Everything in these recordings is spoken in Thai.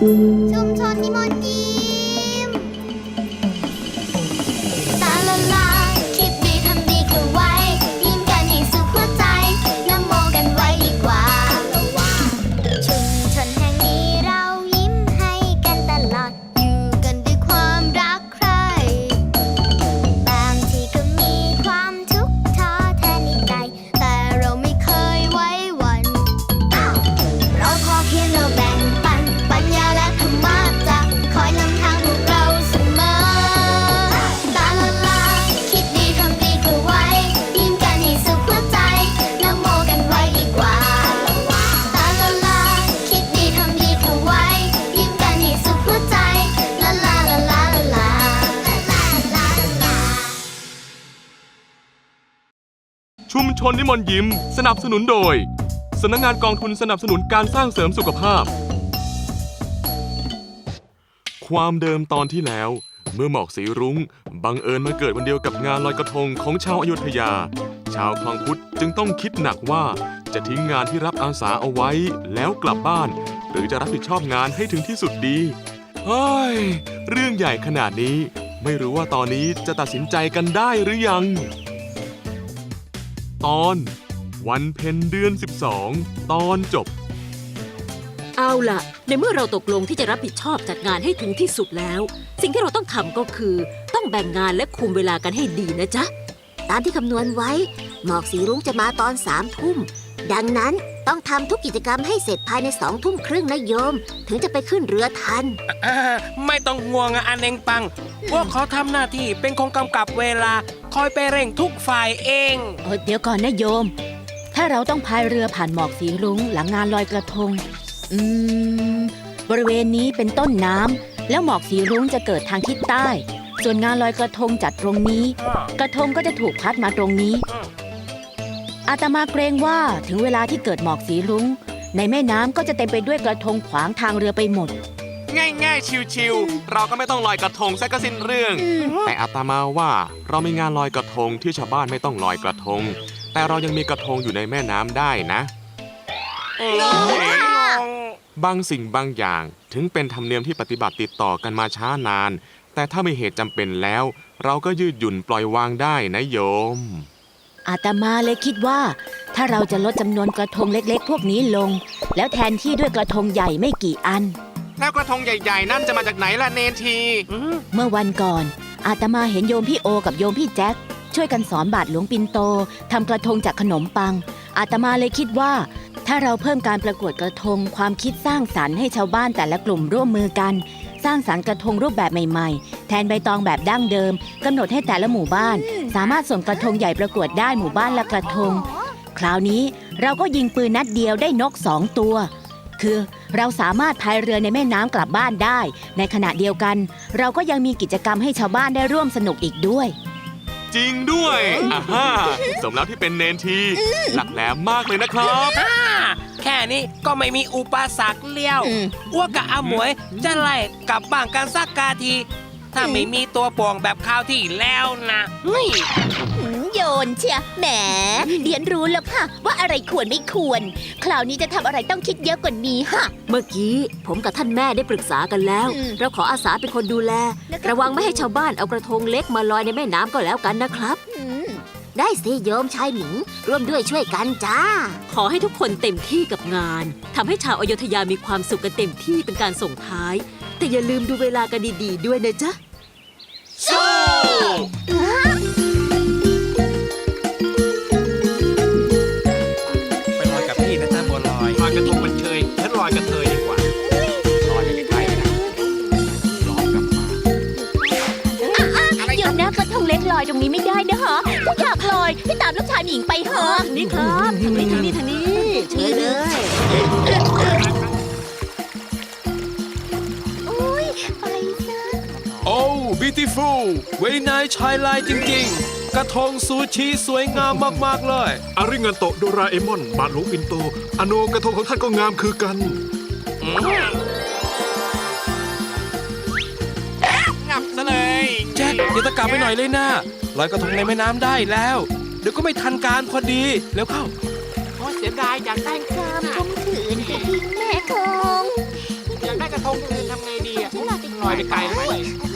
춤선님 언니 ชุมชนนิมนต์ยิ้ม สนับสนุนโดยสำนักงานกองทุนสนับสนุนการสร้างเสริมสุขภาพ ความเดิมตอนที่แล้ว เมื่อหมอกสีรุ้ง บังเอิญมาเกิดวันเดียวกับงานลอยกระทงของชาวอยุธยา ชาวคลองพุทธจึงต้องคิดหนักว่าจะทิ้งงานที่รับอาสาเอาไว้แล้วกลับบ้าน หรือจะรับผิดชอบงานให้ถึงที่สุดดีเฮ้ยเรื่องใหญ่ขนาดนี้ ไม่รู้ว่าตอนนี้จะตัดสินใจกันได้หรือยัง ตอน วันเพ็ญเดือน 12 ตอนจบ เอาล่ะ ในเมื่อเราตกลงที่จะรับผิดชอบจัดงานให้ถึงที่สุดแล้ว สิ่งที่เราต้องทำก็คือต้องแบ่งงานและคุมเวลากันให้ดีนะจ๊ะ ตามที่คำนวณไว้ หมอกสีรุ้งจะมาตอนสามทุ่ม ดังนั้น ต้องทำทุกกิจกรรมให้เสร็จภายในสองทุ่มครึ่งนะโยม ถึงจะไปขึ้นเรือทัน อ่าไม่ต้องห่วงอะอันเองปัง พวกเขาทำหน้าที่เป็นคนกำกับเวลา คอยไปเร่งทุกฝ่ายเองเออเดี๋ยวก่อนนะโยม ถ้าเราต้องพายเรือผ่านหมอกสีรุ้งหลังงานลอยกระทง อืม บริเวณนี้เป็นต้นน้ำแล้วหมอกสีรุ้งจะเกิดทางทิศใต้ ส่วนงานลอยกระทงจัดตรงนี้ กระทงก็จะถูกพัดมาตรงนี้ อาตมาเกรงว่าถึงเวลาที่เกิดหมอกสีรุ้ง ในแม่น้ำก็จะเต็มไปด้วยกระทงขวางทางเรือไปหมด ง่ายๆ ชิวๆ เราก็ไม่ต้องลอยกระทงซะก็สิ้นเรื่อง แต่อาตมาว่าเรามีงานลอยกระทงที่ชาวบ้านไม่ต้องลอยกระทง แต่เรายังมีกระทงอยู่ในแม่น้ำได้นะ บางสิ่งบางอย่างถึงเป็นธรรมเนียมที่ปฏิบัติติดต่อกันมาช้านาน แต่ถ้ามีเหตุจำเป็นแล้ว เราก็ยืดหยุ่นปล่อยวางได้นะโยม อาตมาเลยคิดว่า ถ้าเราจะลดจำนวนกระทงเล็ก ๆ พวกนี้ลง แล้วแทนที่ด้วยกระทงใหญ่ไม่กี่อัน แล้วกระทงใหญ่ๆ นั่นจะมาจากไหนล่ะเนนทีเมื่อวันก่อน อาตมาเห็นโยมพี่โอกับโยมพี่แจ็คช่วยกันสอนบาทหลวงปินโตทำกระทงจากขนมปัง อาตมาเลยคิดว่า ถ้าเราเพิ่มการประกวดกระทงความคิดสร้างสรรค์ให้ชาวบ้านแต่ละกลุ่มร่วมมือกัน สร้างสรรค์กระทงรูปแบบใหม่ ๆ แทนใบตองแบบดั้งเดิมกำหนดให้แต่ละหมู่บ้าน สามารถส่งกระทงใหญ่ประกวดได้หมู่บ้านละกระทง คราวนี้เราก็ยิงปืนนัดเดียวได้นกสองตัว คือเราสามารถพายเรือในแม่น้ำกลับบ้านได้ ในขณะเดียวกัน เราก็ยังมีกิจกรรมให้ชาวบ้านได้ร่วมสนุกอีกด้วย จริงด้วยอ่าฮ่าสมแล้วที่เป็นเนนที หลักแหลมมากเลยนะครับ อ่าแค่นี้ก็ไม่มีอุปสรรคเลี้ยวอ้วกกับอาหมวยจะไล่กลับบ้านกันสักกาที ถ้าไม่มีตัวป่วงแบบคราวที่แล้วนะเฮ้ยหืมโยนเชียแหมเรียนรู้แล้วค่ะ ว่าอะไรควรไม่ควร คราวนี้จะทำอะไรต้องคิดเยอะกว่านี้ฮะเมื่อกี้ผมกับท่านแม่ได้ปรึกษากันแล้ว อืม เราขออาสาเป็นคนดูแล ระวังไม่ให้ชาวบ้านเอากระทงเล็กมาลอยในแม่น้ำก็แล้วกันนะครับ อืมได้สิโยมชายหมิงร่วมด้วยช่วยกันจ้า ขอให้ทุกคนเต็มที่กับงานทำให้ชาวอยุธยามีความสุขกันเต็มที่เป็นการส่งท้าย แต่อย่าลืมดูเวลากันดีๆด้วยนะจ๊ะไปลอยกับพี่นะจ๊ะบัวลอยลอยกระทงมันเชยฉันลอยกระเทยดีกว่าลอยไปใกล้ๆนะลอยกลับมาโยมนะกระทงเล็กลอยตรงนี้ไม่ได้นะฮะถ้าอยากลอยให้ตามลูกชายหมิงไปเถอะนี่ครับทางนี้ทางนี้ท เวยนายชายลายจริงๆ กระทงซูชิสวยงามมากๆเลย อาริงันโตะโดราเอมอน บาทหลวงปินโตอโนกระทงของท่านก็งามคือกัน งับซะเลยแจ็คอย่าตะกาไปหน่อยเลยนะลอยกระทงในแม่น้ำได้แล้ว เดี๋ยวก็ไม่ทันการพอดีแล้วเข้า โอ้เสียดายอยากได้ความคมขืนกระดิ่งแม่คงอยากได้กระทงงทำไงดีอะลอยไปไกลเลยเป็น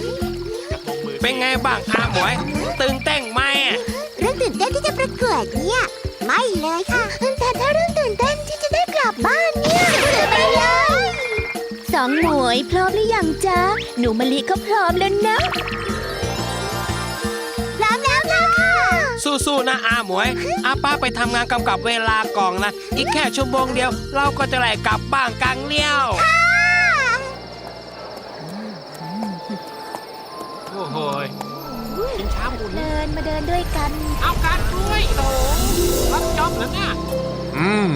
ไงบ้างอาหมวย ตื่นเต้นไหมอะเรื่องตื่นเต้นที่จะประกวดเนี่ย ไม่เลยค่ะ แต่ถ้าเรื่องตื่นเต้นที่จะได้กลับบ้านเนี่ยตื่นไปเลยสองหมวยพร้อมหรือยังจ๊ะ หนูมะลิก็พร้อมแล้วนะ พร้อมแล้วค่ะ สู้ๆนะอาหมวย อาป้าไปทำงานกำกับเวลากองนะ อีกแค่ชั่วโมงเดียว เราก็จะไล่กลับบ้านกลางเลี้ยว โอ้โหยกินช้าบุญเดินมาเดินด้วยกัน เอาการด้วยโอ้รับจ็อบแล้วเนี่ยอืม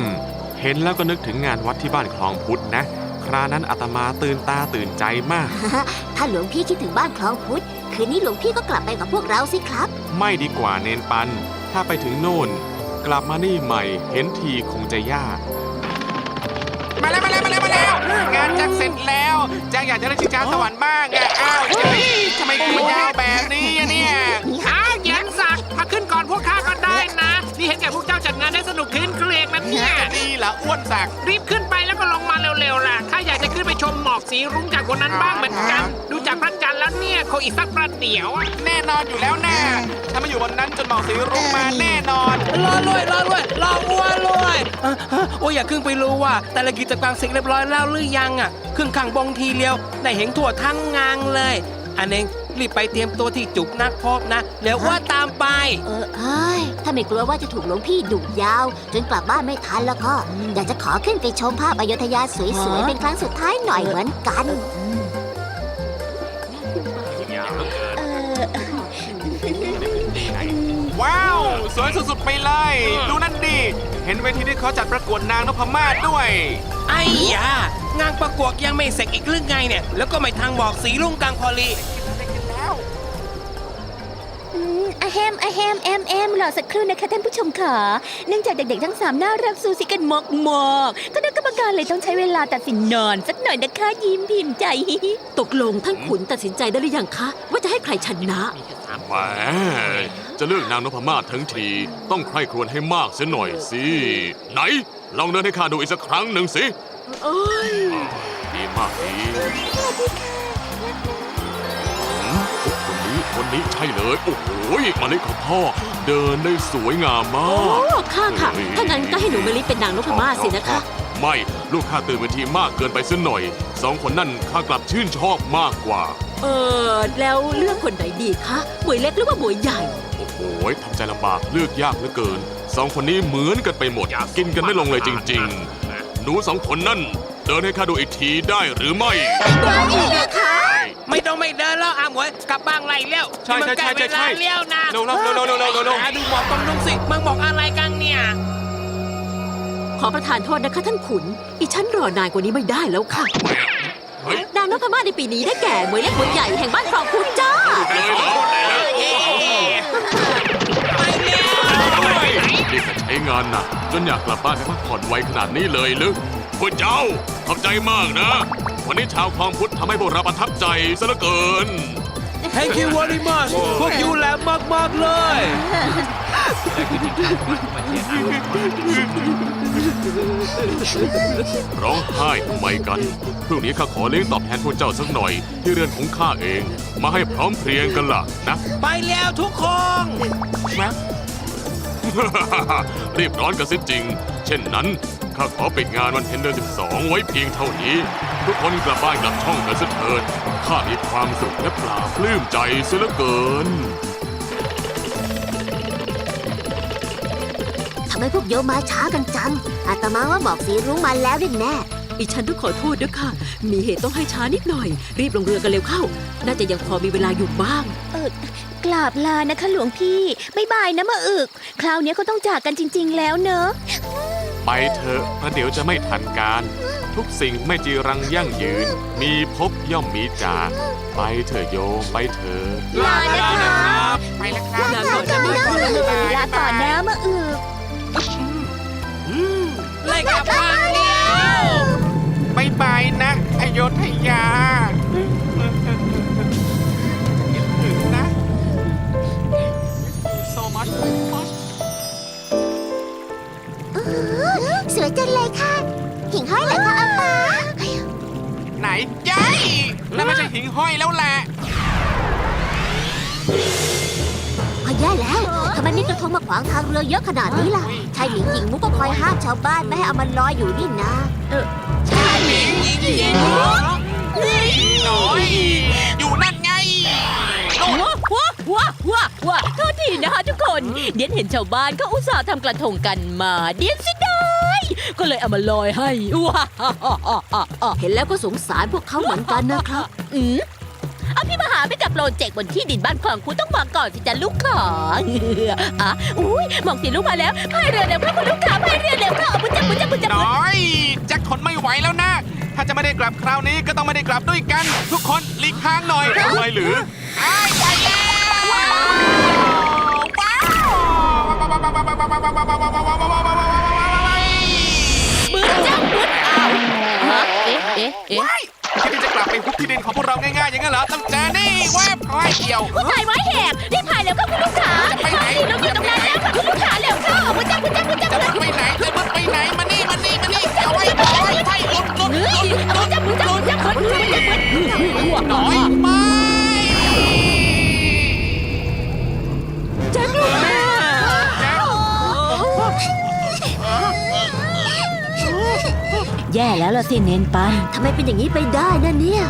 เห็นแล้วก็นึกถึงงานวัดที่บ้านคลองพุทธนะ ครานั้นอาตมาตื่นตาตื่นใจมาก ถ้าหลวงพี่คิดถึงบ้านคลองพุทธคืนนี้หลวงพี่ก็กลับไปกับพวกเราสิครับ ไม่ดีกว่าเนนปัน ถ้าไปถึงโน่น กลับมานี่ใหม่เห็นทีคงจะยาก มาแล้วมาแล้วมาแล้วมาแล้วงานแจ็คเสร็จแล้วแจ็คอยากจะได้ชิงช้าสวรรค์บ้างอะอ้า จ้าจัดงานได้สนุกขึ้นเครงนะเนี่ยดีเหรออ้วนสัก รีบขึ้นไปแล้วก็ลงมาเร็วๆล่ะข้าอยากจะขึ้นไปชมหมอกสีรุ้งจากบนนั้นบ้างเหมือนกัน ดูจากพระจันทร์แล้วเนี่ยคงอีกสักประเดี๋ยวอะแน่นอนอยู่แล้วแน่ถ้ามาอยู่บนนั้นจนหมอกสีรุ้งมาแน่นอนรอรวยรอรวยรออ้วนรวยอะอะโอ้ยอย่าขึ้นไปรู้ว่า แต่ละกิจกรรมเสร็จเรียบร้อยแล้วหรือยังอะขึ้นข้างบงทีเดียวได้เห็นทั่วทั้งงานเลย อันเอง รีบไปเตรียมตัวที่จุกนักพบนะ เดี๋ยวว่าตามไป เออเอ้ยถ้าไม่กลัวว่าจะถูกหลวงพี่ดุยาว จนกลับบ้านไม่ทันแล้วก็ อยากจะขอขึ้นไปชมภาพอยุธยาสวยๆ เป็นครั้งสุดท้ายหน่อยเหมือนกันเออว้าว สวยสุดๆไปเลย ดูนั่นดิ เห็นเวทีที่เขาจัดประกวดนางนพมาศด้วย ไอ้ยางานประกวดยังไม่เสร็จอีกเรื่องไงเนี่ย แล้วก็ไม่ทางบอกสีลุงกลางพอลี อืมอะแฮมอะแฮมแอมแอมรอสักครู่นะคะท่านผู้ชมค่ะเนื่องจากเด็กๆทั้งสามน่ารักซูซิกันมากมากๆคณะกรรมการเลยต้องใช้เวลาตัดสินนอน สักหน่อยนะคะยิ้มพิมพ์ใจ ตกลงท่านขุนตัดสินใจได้หรือยังคะ ว่าจะให้ใครชนะ แหมจะเลือกนางนพมาศทั้งที ต้องใคร่ครวญให้มากเสียหน่อยสิ ไหน ลองเดินให้ข้าดูอีกสักครั้งหนึ่งสิ โอ้ยอ่าดีมากดีอื นี้คนนี้ใช่เลย โอ้โหมาเล็กของพ่อ เดินได้สวยงามมาโอ้กค่ะค่ะ ถ้างั้นก็ให้หนูมะลิเป็นนางนพมาศสินะคะ ไม่ลูกข้าตื่นเวทีมากเกินไปสักหน่อย สองคนนั่นข้ากลับชื่นชอบมากกว่า เออ แล้วเลือกคนไหนดีคะหมวยเล็กหรือว่าหมวยใหญ่ โอ้โหทำใจลำบากเลือกยากเหลือเกิน สองคนนี้เหมือนกันไปหมด กินกันไม่ลงเลยจริง ๆ หนูสองคนนั่น เดินให้ข้าดูอีกทีได้หรือไม่ ไม่ต้องไม่เดินแล้วอาหมวยกลับบ้านไรเลี้ยวใช่ใช่ใช่ใช่ใช่นี่มันใกล้เวลาเลี้ยวนะเร็วๆเร็วๆเร็วๆเร็วๆเร็วๆหาดูหมอกตรงนู้นสิมึงบอกอะไรกันเนี่ยขอประทานโทษนะคะท่านขุนอีฉันรอนานกว่านี้ไม่ได้แล้วค่ะเฮ้ยนางนพมาศในปีนี้ได้แก่หมวยเล็กหมวยใหญ่แห่งบ้านคลองพุทธจ้าเลยเหรอเย้ไปเร็วนี่ก็ใช้งานหนักจนอยากกลับบ้านไปพักผ่อนไวขนาดนี้เลยหรือพวกเจ้าขอบใจมากนะ วันนี้ชาวคลองพุทธทำให้พวกเราประทับใจซะเหลือเกิน Thank you very much พวกยูแหลมมากๆเลย ร้องไห้ทำไมกันพรุ่งนี้ข้าขอเลี้ยงตอบแทนพวกเจ้าสักหน่อย ที่เรือนของข้าเอง มาให้พร้อมเพรียงกันล่ะนะ ไปแล้วทุกคน รีบร้อนกันสิจริง เช่นนั้น ข้าขอปิดงานวันเพ็ญเดือน12 ไว้เพียงเท่านี้ ทุกคนกลับบ้านกลับช่องกันสักเถิดข้ามีความสุขและปลาปลื้มใจเสียเหลือเกิน ทำไมพวกโยมมาช้ากันจัง อาตมาว่าบอกสีรุ้งมาแล้วแน่อีฉันต้องขอโทษด้วยค่ะ มีเหตุต้องให้ช้านิดหน่อย รีบลงเรือกันเร็วเข้า น่าจะยังพอมีเวลาอยู่บ้าง เออกราบลานะคะหลวงพี่บายบายนะมาอึก คราวนี้เขาต้องจากกันจริง ๆ แล้วเนอะ ไปเถอะประเดี๋ยวจะไม่ทันการ ทุกสิ่งไม่จีรังยั่งยืน มีพบย่อมมีจาก ไปเถอะโยมไปเถอะ ลา สวยจังเลยค่ะหิ่งห้อยเหรอคะอาปาไหนย่านั่นไม่ใช่หิ่งห้อยแล้วแหละพอแย่แล้วทำไมมีกระทงมาขวางทางเรือเยอะขนาดนี้ล่ะชายหลิงหญิงมุกก็คอยห้ามชาวบ้านไม่ให้เอามันลอยอยู่นี่นะหญิงหญิงหญิงเหรอหน่อย อยู่นั่นไงนู่นว้าว้าว้าว้าว้าโทษทีนะคะทุกคน เดียนเห็นชาวบ้านเขาอุตส่าห์ทำกระทงกันมา เดียนสิได้ ก็เลยเอามาลอยให้ว้าเห็นแล้วก็สงสารพวกเขาเหมือนกันนะครับ อืมเอาพี่มาหาไปกับโปรเจกต์บนที่ดินบ้านของคุณต้องมาก่อนสิจ้ะลูกขออะอุ้ยมองสีลูกมาแล้วพายเรือเร็วค่ะคุณลูกค้าพายเรือเร็วค่ะเอาบุญจับบุญจับบุญจับหน่อยแจ็คทนไม่ไหวแล้วนะ ถ้าจะไม่ได้กลับคราวนี้ก็ต้องไม่ได้กลับด้วยกัน ทุกคนหลีกทางหน่อยทำไมหรือไอ้ไปแล้วว้าวว้าวบุ เอ๊ะเอ๊ะว้ายคิดที่จะกลับไปฮุบที่ดินของพวกเราง่ายๆอย่างนั้นเหรอต้องเจอนี่แวบร้อยเดียว ผู้ชายไม้แหกรีบพายเร็วค่ะคุณลูกค้าจะไปไหนสีลูกอยู่ตรงนั้นแล้ว แย่แล้วล่ะสิเนนปันทำไมเป็นอย่างนี้ไปได้นะเนี่ย